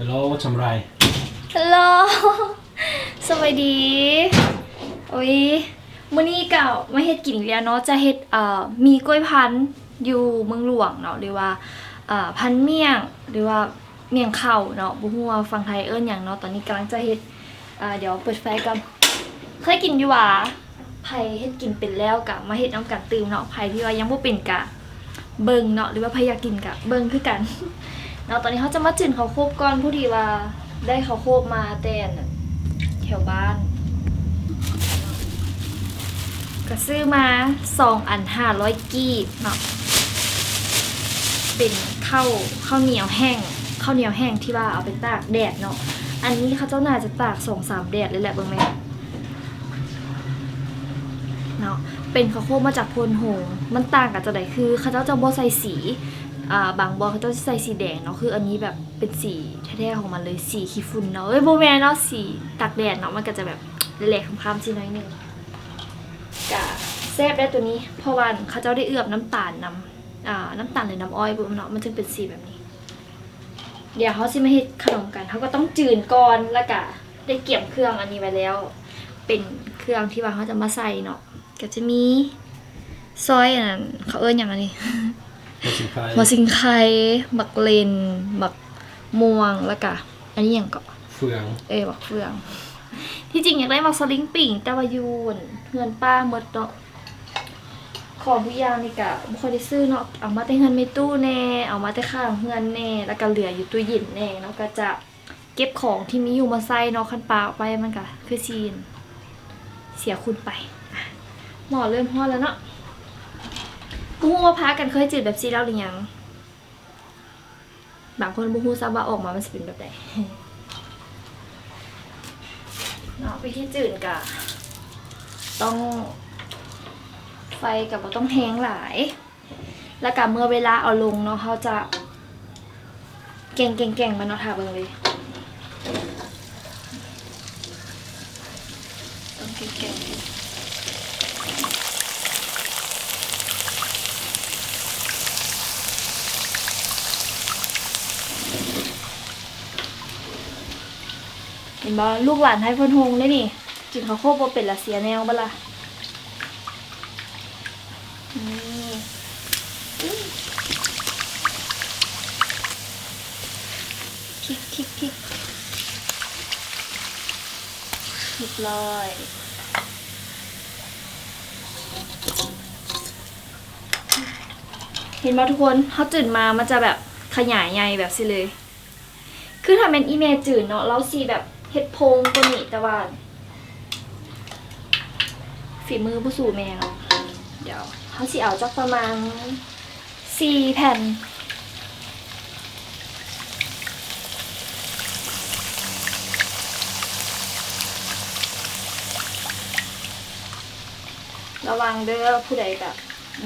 ฮัลโหลทำไรฮัลโหลสวัสดีโอ้ยมื้อนี้เก่ามาเฮ็ดกินอีกแล้วเนาะจะเฮ็ดเอ่อมีกล้วยพันธุ์อยู่เมืองหลวงเนาะหรือว่าเอ่อพันธุ์เมี่ยงหรือว่าเมี่ยงเข่าเนาะบ่ฮู้ว่าฝั่งไทยเอิ้นหยังเนาะตอนนี้กำลังจะเฮ็ดอ่าเดี๋ยวเปิดไฟก่อนเคยกินอยู่หว่าไผเฮ็ดกินเป็นแล้วกะมาเฮ็ดน้ำกันตื่มเนาะไผที่ว่ายังบ่เป็นกะเบิ่งเนาะหรือว่าไผอยากกินกะเบิ่งคือกัน เนาะตอนนี้เขาจะมาจืนเขาวโคบก่อนผู้ดีว่าได้เขาวโคบมาแต่อันแถวบ้านก็ซื้อมาสองอันห้าร้อยกีบเนาะเป็นข้าวข้าวเหนียวแห้งข้าวเหนียวแห้งที่ว่าเอาไปตากแดดเนาะอันนี้เขาเจ้าน่าจะตากสองสามแดดเลยแหละเบิ่งไหมเนาะเป็นข้าวโพดมาจากพนโหงมันต่างกับจะไหนคือเขาเจ้าจะบ่ใส่สี บางบอเขาจะใส่สีแดงเนาะคืออันนี้แบบเป็นสีแท้ๆของมันเลยสีขี้ฝุ่นเนาะเอ้ยโบแมนเนาะสีตากแดดเนาะมันก็จะแบบแหลกๆคำๆสิน้อยนึงกะแซ่บได้ตัวนี้เพราะว่าเขาเจ้าได้เอือบน้ำตาลน้ำน้ำตาลหรือน้ำอ้อยปุ๊บเนาะมันจึงเป็นสีแบบนี้ เดี๋ยวเขาสิมาเฮ็ดขนมกันเขาก็ต้องจืนก่อนแล้วก็ได้เกี่ยมเครื่องอันนี้ไว้แล้ว เป็นเครื่องที่ว่าเขาจะมาใส่เนาะก็จะมีซอยอันนั้นเขาเอิ้นอย่างอันนี้ มาสินค้าหัวสิงไข่หมักเลนหมักม่วงแล้วก็อันนี้อย่างก็เฟืองเอ้ยหมักเฟือง ที่จริงอยากได้หมักสลิงปิ่งแต่ว่าอยูนเงินป้าหมดเนาะของทุกอย่างนี่กะบ่ค่อยได้ซื้อเนาะเอามาแต่เงินในตู้แน่เอามาแต่ข้างเงินแน่แล้วก็เหลืออยู่ตู้เย็นแน่เนาะก็จะเก็บของที่มีอยู่มาใส่เนาะคันปลาออกไปมันก็คือซีน เสียคุณไปอะหมอเริ่มฮอดแล้วเนาะ บุ้งว่าพากันเคยจืดแบบซีแล้วหรือยัง บางคนบุ้งทราบว่าออกมามันจะเป็นแบบไหนเนาะวิธีจืดกะต้อง ไฟกับว่าต้องแห้งหลาย แล้วกับเมื่อเวลาเอาลงเนาะเขาจะ เก่งเก่งเก่งมันเนาะทาเบิงเลย ต้องเก่งเก่งเห็นบ่ลูกหลานให้เพ่นฮงได้นี่กินข้าวโพดบ่เป็นละเสียแนวบ่ล่ะนี่คลิกคลิกคลิกเรียบร้อยเห็นไหมทุกคนเขาจืดมามันจะแบบขยายใหญ่แบบสิเลย คือถ้าเป็นอีเมลจืดเนาะเราสีแบบ เฮ็ดโพงตัวนี้แต่ว่าฝีมือผู้สู่แม่เดี๋ยวเขาสิเอาจักประมาณสี่แผ่นระวังเด้อผู้ใดแบบ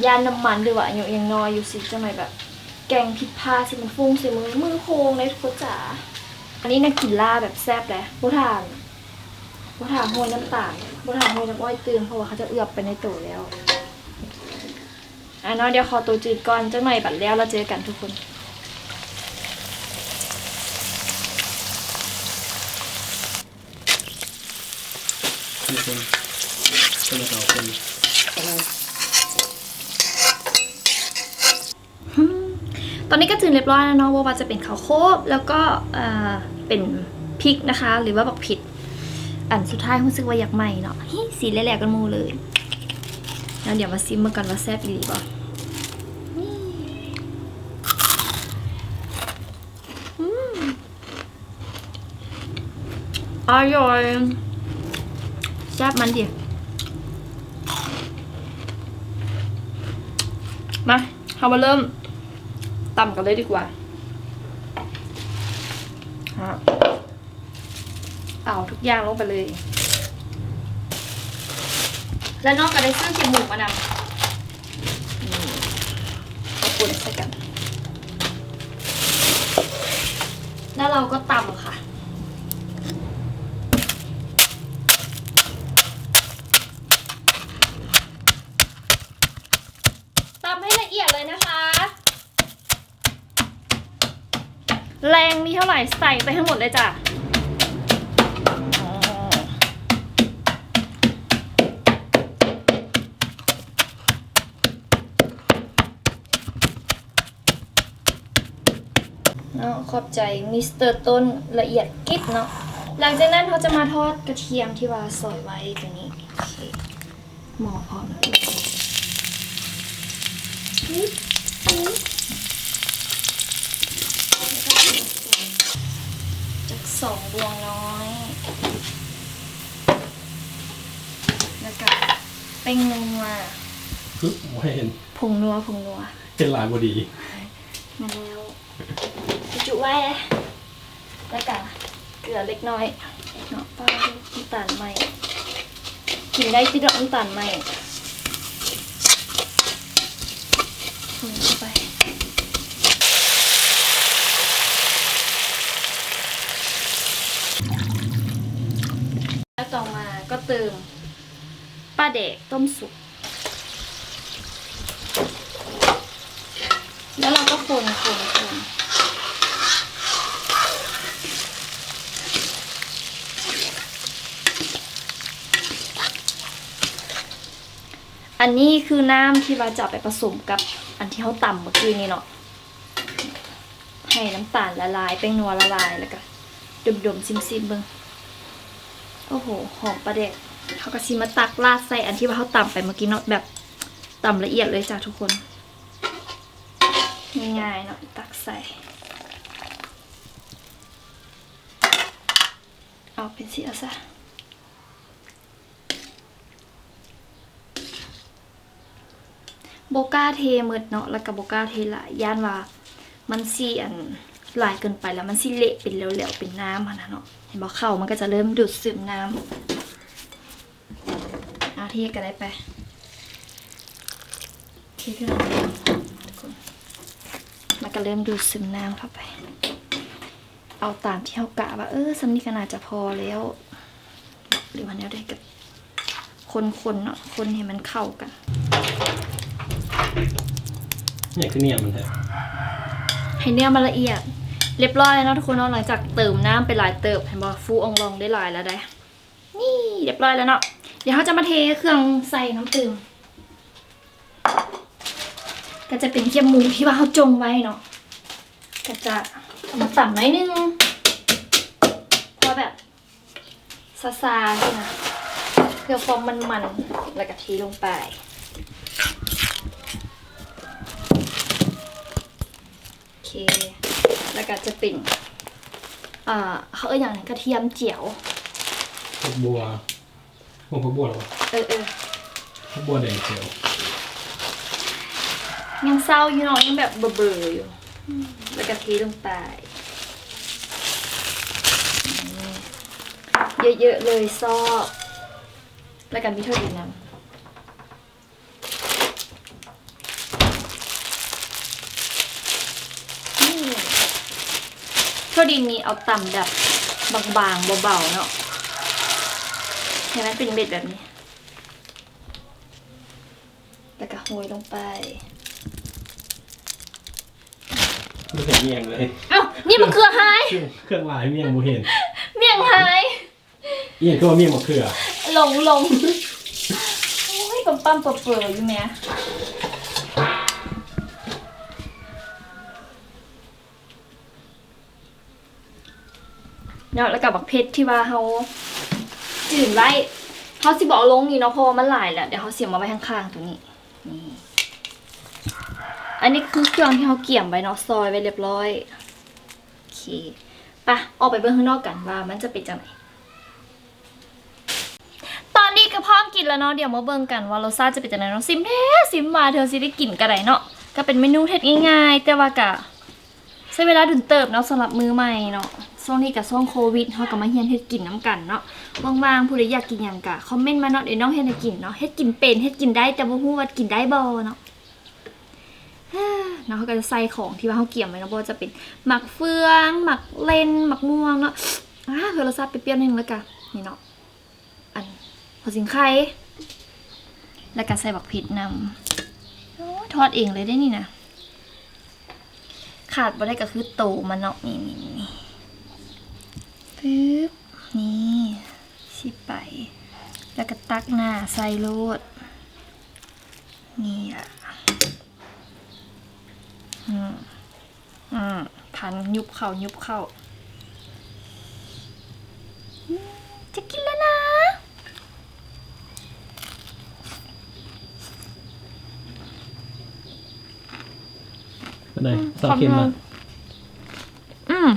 ยานน้ำมันหรือว่าอย่างยังนอยอยู่สิจะไม่แบบ แกงผิดพลาดสิมันฟุ้งส่มือมือโค้งเลยทุกคนจ๋า อันนี้น่ากินล่าแบบแซ่บเลยผู้ทานผู้ทานโห้ยน้ำตาลผู้ทานโห้ยน้ำอ้อยตื่นเพราะว่าเขาจะเอือบไปในตัวแล้วอะเนาะเดี๋ยวขอตัวจืดก่อนจังหน่อยบัดแล้วเราเจอกันทุกคนทุกคนคนละสองคนตอนนี้ก็จืดเรียบร้อยแล้วเนาะว่าว่าจะเป็นข้าวโคบแล้วก็เอ่อ เป็นพริกนะคะ หรือว่าบักผิด อันสุดท้ายรู้สึกว่าอยากใหม่เนาะสีแหลกๆกันมูเลย แล้วเดี๋ยวมาซิมมากันว่าแซ่บอีหรือเปล่านี่อืมอร่อยแซ่บมันดิมาเรามาเริ่มตำกันเลยดีกว่า เอาทุกอย่างลงไปเลย แล้วนอกจากได้ซื้อเกี๊ยวหมูมานำนี่ขอบคุณใส่กัน แล้วเราก็ตำค่ะตำให้ละเอียดเลยนะคะ แรงมีเท่าไหร่ใส่ไปทั้งหมดเลยจ้ะเนาะขอบใจมิสเตอร์ต้นละเอียดกิ๊บเนาะหลังจากนั้นเขาจะมาทอดกระเทียมที่ว่าซอยไว้ตัวนี้โอเคหมอพร้อมแล้วปึ๊บปึ๊บจาก สองดวงน้อย แล้วก็เป็นนัวคือบ่เห็นผงนัวผงนัวเป็นลายบดีมาแล้วจุไว้แล้วก็เกลือเล็กน้อยเนาะป้าน้ำตาลใหม่กินได้ที่ดอกน้ำตาลใหม่ใส่เข้าไปแล้วต่อมาก็เติมป ลาเด็กต้มสุก แล้วเราก็คนคนคนอันนี้คือน้ำที่เราจะไปผสมกับอันที่เขาต่ำเมื่อกี้นี่เนาะ ให้น้ำตาลละลายแป้งนัวละลายแล้วก็ดมๆซิมๆเบิ่งโอ้โห หอมประเด็ก เขาก็ชิมาตักราดใส่อันที่ว่าเขาตำไปเมื่อกี้เนาะแบบตำละเอียดเลยจ้ะทุกคน ง่ายๆเนาะตักใส่ เอาเป็นสีเอาซะโบก้าเทหมืดเนาะแล้วก็โบก้าเทลาย่านว่ามันสีอันลายเกินไปแล้วมันสิเละเป็นเหลวๆเป็นน้ำอะนะเนาะเห็นบอกเข้ามันก็จะเริ่มดูดซึมน้ำ เอาเทกันได้ไปเทขึ้นมาทุกคนมันก็เริ่มดูดซึมน้ำเข้าไป เอาตามที่เขากะว่าเออสำนีก็น่าจะพอแล้วหรือว่าแนวใดกับคนๆเนาะคนให้มันเข้ากันเนี่ยคือเนี่ยมันแท้ให้เนื้อมันละเอียด เรียบร้อยแล้วเนาะทุกคนเนาะหลังจากเติมน้ำไปหลายเติบเห็นบอกฟูอองลองได้หลายแล้วได้ นี่เรียบร้อยแล้วเนาะ เดี๋ยวเขาจะมาเทเครื่องใส่น้ำตื่มก็จะเป็นเกี๊ยวหมูที่ว่าเขาจงไว้เนาะก็จะเอามาต่ำหน่อยนึงเพราะแบบซาซาๆนี่นะเพื่อความมันๆแล้วก็เทลงไปโอเคแล้วก็จะเป็นอ่าเขาเอ่ยอย่างกระเทียมเจียวบัว วกผักบัวเหรอวะเออเออผักบัวแดงเขียว ยังเศร้าอยู่เนาะยังแบบเบื่อๆอยู่แล้วก็เทลงไปนี่เยอะๆเลยซอกแล้วกันมีเท่าดีน้ำนี่เท่าดีนี้เอาต่ำแบบบางๆเบาๆเนาะ เห็นไหมเป็นเบ็ดแบบนี้ แล้วก็โรยลงไป ไม่เห็นเมียงเลย เอ้านี่มันเครือหาย เครื่องเครื่องลายเมียงบ่เห็นเมี่ยงหายเอียงก็ว่าเมียงบ่เคือหลงหลงโอ้ยปั๊มปั๊มเปิดเปิดอยู่แม่เนาะแล้วกับบักเพชรที่ว่าเขา จืดไว้เขาสิบอกลงนี่เนาะเพราะว่ามันหลายแหละเดี๋ยวเขาเสียบมาไว้ข้างๆตรงนี้นี่อันนี้คือเครื่องที่เขาเกี่ยมไว้เนาะซอยไว้เรียบร้อยโอเคไปะออกไปเบิ่งข้างนอกกันว่ามันจะเป็นจังไหนตอนนี้ก็พร้อมกินแล้วเนาะเดี๋ยวมาเบิ่งกันว่ารสชาติจะเป็นจังไงเนาะซิมแท้ซิมมาเธอสิได้กินกันไดเนาะก็เป็นเมนูเฮ็ดง่ายๆ แต่ว่ากะใช้เวลาดุนเติบเนาะสำหรับมือใหม่เนาะ ช่วงนี้กับช่วงโควิดเฮาก็มาเฮียนเฮ็ดกินน้ำกันเนาะว่างๆผู้ใดอยากกินหยังกะคอมเมนต์มาเนาะเดี๋ยวน้องเฮ็ดให้กินเนาะเฮ็ดกินเป็นเฮ็ดกินได้แต่บ่ฮู้ว่ากินได้บ่เนาะเนาะเขาก็จะใส่ของที่ว่าเขาเกี่ยมไว้เนาะบ่จะเป็นหมักเฟืองหมักเลนหมักม่วงเนาะอ่าเพื่อรสชาติเปรี้ยวๆนิดนึงแล้วกันนี่เนาะอันหัวสิงไข่แล้วก็ใส่บักพริกนำโอ้ยทอดเองเลยได้นี่นะขาดบ่ได้ก็คือโตมันเนาะนี่นี่ ปึ๊บ นี่สิไป แล้วก็ตักหน้าใส่โลด นี่อะอืมอืมพันยุบเข่ายุบเข่าอืมจะกินแล้วนะ เป็นไงซอสเค็มมาอืม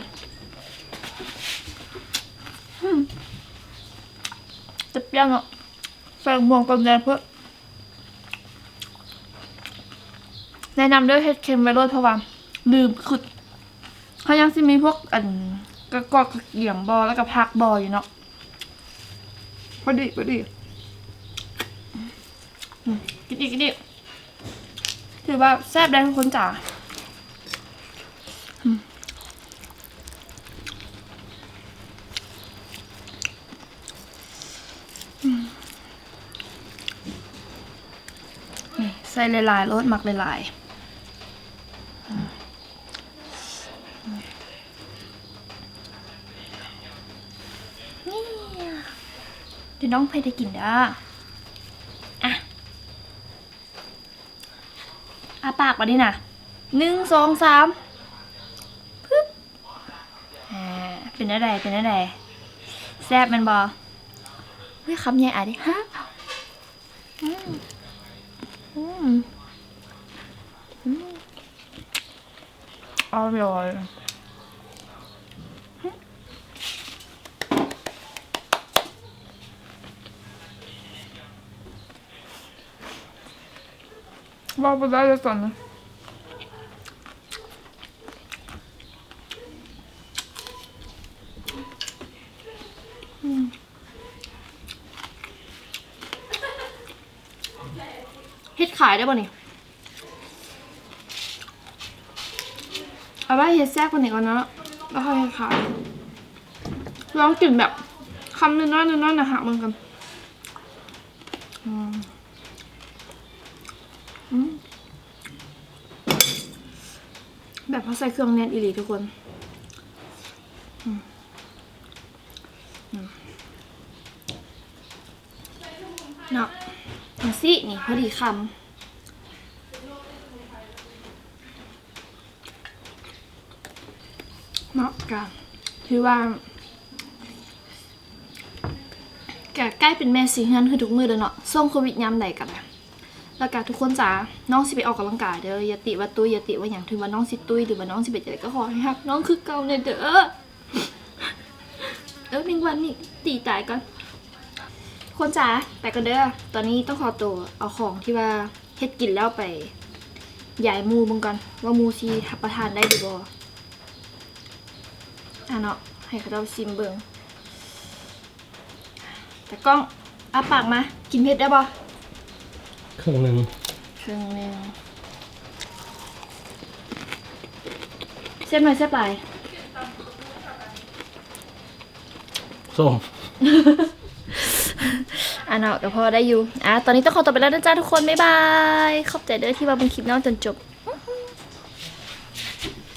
อืมจะเปรี้ ยวเนาะใส่หมวงกับแดงเพื่อแนะนำด้วยเห็ดเค็มไว้ด้วยเพราะว่าลืมคือเขายังสิมีพวกอันกระกอกระเกี่ยงบอแล้วก็พักบออยู่เนาะพอดีพอดีกินอีกกินอีกถือว่าแซ่บได้ทุกคนจ๋า ใส่หลายๆรสหมักหลายๆนี่เดี๋ยวน้องเพได้กินเด้ออะอาปากมาดิน่ะหนึ่งสองสามปึ๊บอ่าเป็นอะไรเป็นอะไรแซ่บแมันบอเฮ้ยคำใหญ่อะดิฮะอื มอืมอร่อยว่าไปได้เลยก่อนนะเฮ็ด ขายได้ป่ะนี่เอาไว้เฮ็ดแซ่บกว่านี้ก่อนเนาะแล้วค่อยขายลองกินแบบคำน้อยๆน้อยนะฮะมันกันอืมอืมแบบเขาใส่เครื่องแน่นอีหลีทุกคนเนาะสินี่พอดีคำ เหมาะ กันคือว่าแกใกล้เป็นแม่สีเฮือนคือทุกมือเลยเนาะส่งโควิดยามใดกันแหละแล้วก็ทุกคนจ๋าน้องสิไปออกกำลังกายเด้ออย่าติว่าตุ้ยอย่าติว่าอย่างถือว่าน้องสิตุ้ยหรือว่าน้องสิเป็นอะไรก็ขอให้ฮักน้องคือเก่าเนี่ยเด้อเออหนึ่งวันนี่ตีตายก่อนคนจ๋าไปกันเด้อตอนนี้ต้องขอตัวเอาของที่ว่าเฮ็ดกินแล้วไปยายหมูเบึงกันว่าหมูซีรับประทานได้หรือบ่ อะเนาะให้เขาเราซิมเบิงแต่กล้องอาปากมา กินเผ็ดได้ปะเครื่องหนึ่งครึ่งหนึงเส้นหน่อยเส้นปลายส้มอะเนาะก็พอได้อยู่อะตอนนี้ต้องขอตัวไปแล้วนะจ้าทุกคน บ๊ายบาย ขอบใจเด้อที่มาเป็นคลิปน้องจนจบ